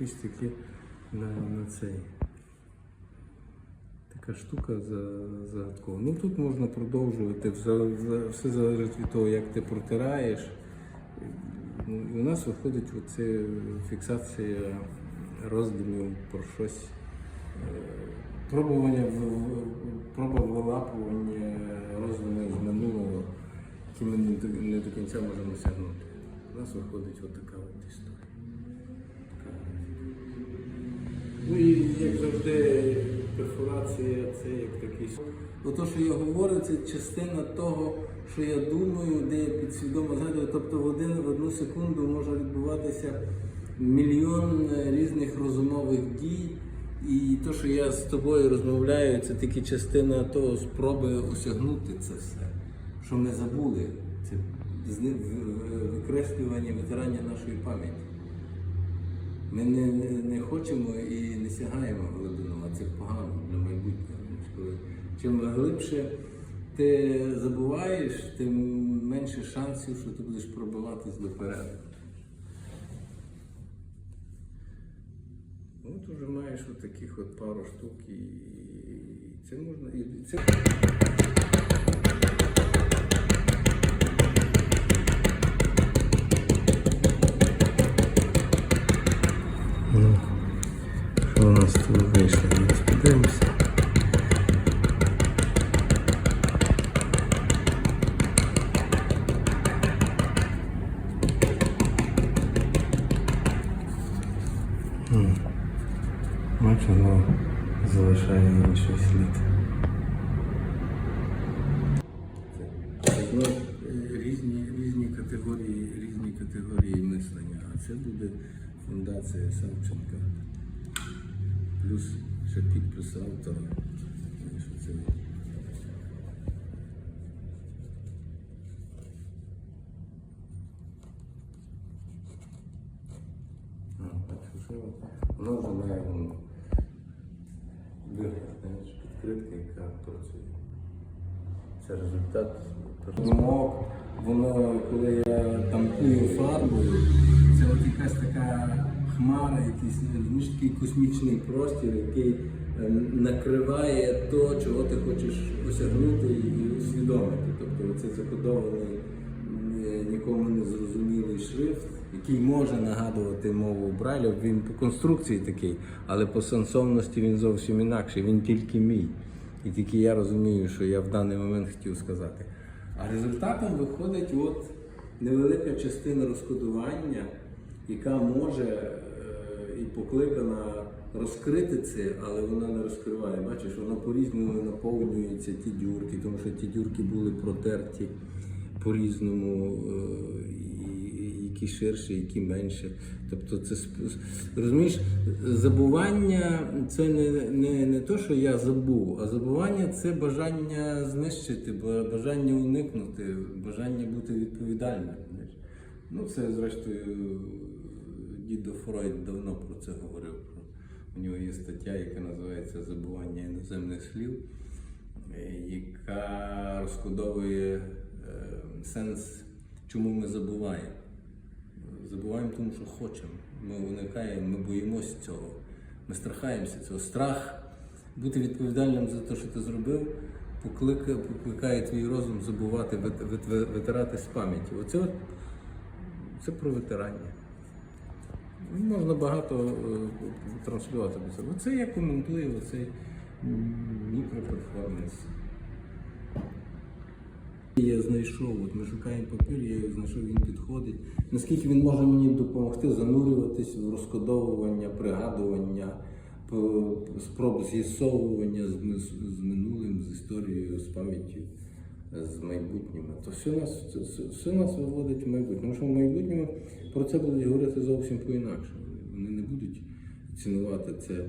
якісь такі на, на цей. Така штука за, загадкова. Ну тут можна продовжувати, все, все залежить від того, як ти протираєш. Ну, і у нас виходить оце фіксація роздумів про щось. е, Пробування, проба вилапування роздумів з минулого, які ми не до, кінця можемо осягнути. У нас виходить отака от історія. Ну і як завжди, перфорація це як такий. Бо то, що я говорю, це частина того, що я думаю, де я підсвідомо згадую. Тобто в один в одну секунду може відбуватися мільйон е, різних розумових дій. І те, що я з тобою розмовляю, це тільки частина того спроби осягнути це все, що ми забули. Це викреслювання, витирання нашої пам'яті. Ми не, не, не хочемо і не сягаємо глибину, а це погано для майбутнього. Коли Чим глибше ти забуваєш, тим менше шансів, що ти будеш пробиватись допереду. Ти вже маєш от таких от пару штук, і це можна. І це... Ну, що у нас тут вийшло? Зараз подивимося. М. Бачу, воно залишає інший слід. Різні, різні категорії, різні категорії мислення. А це буде фундація Савченка. Плюс ще підпис автора. Це? Що воно вже має воно вигляд, знаєш, підкритка, яка працює. Це результат думок. Воно, коли я тампую фарбою, це от якась така хмара, якийсь розумієш, такий космічний простір, який е, накриває то, чого ти хочеш осягнути і усвідомити. Тобто це закодований е, нікому не зрозумілий шрифт, який може нагадувати мову Брайля. Він по конструкції такий, але по сенсовності він зовсім інакший. Він тільки мій. І тільки я розумію, що я в даний момент хотів сказати. А результатом виходить от невелика частина розкодування, яка може е, і покликана розкрити це, але вона не розкриває. Бачиш, вона по-різному наповнюється ті дюрки, тому що ті дюрки були протерті по-різному, е, які ширші, які менші. Тобто це розумієш, забування це не, не, не то, що я забув, а забування це бажання знищити, бажання уникнути, бажання бути відповідальним. Ну, це зрештою дідо Фройд давно про це говорив. У нього є стаття, яка називається Забування іноземних слів, е, яка розкодовує сенс, чому ми забуваємо. Забуваємо тому, що хочемо. Ми уникаємо, ми боїмося цього. Ми страхаємося цього. Страх бути відповідальним за те, що ти зробив, покликає, покликає твій розум забувати, вит- вит- витирати з пам'яті. Оце це про витирання. Можна багато е, транслювати до себе. Це я коментую оцей мікроперформанс. Я знайшов, от ми шукаємо папір, я знайшов, він підходить. Наскільки він може мені допомогти занурюватись в розкодовування, пригадування, спроб з'ясовування з, з минулим, з історією, з пам'яттю, з майбутнім. То все нас, все нас виводить в майбутнє. Тому що в майбутньому про це будуть говорити зовсім по-інакшому. Вони не будуть цінувати це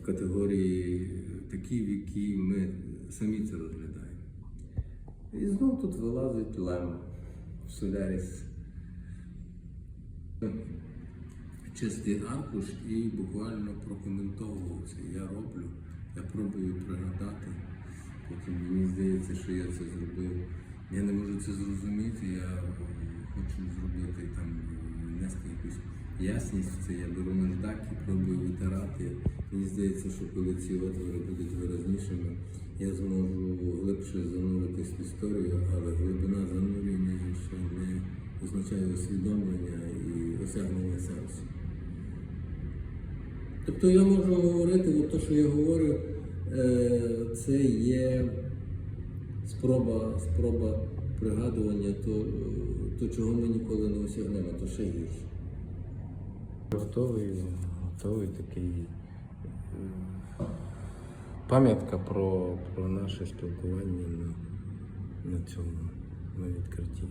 в категорії такі, в якій ми самі це розглядаємо. І знову тут вилазить лем в Соляріс. Чистий аркуш і буквально прокоментовував це. Я роблю, я пробую пригадати. Потім мені здається, що я це зробив. Я не можу це зрозуміти, я хочу зробити там, внести якусь ясність, це я беру наждак і пробую витирати. Мені здається, що коли ці отвори будуть виразнішими, я зможу глибше зануритись в історію, але глибина занурення ще не означає усвідомлення і осягнення сенсу. Тобто я можу говорити, от те, що я говорю, е, це є спроба, спроба пригадування то, то, чого ми ніколи не осягнемо, то ще гірше. Готовий, готовий такий е, пам'ятка про, про наше спілкування на, на цьому на відкритті.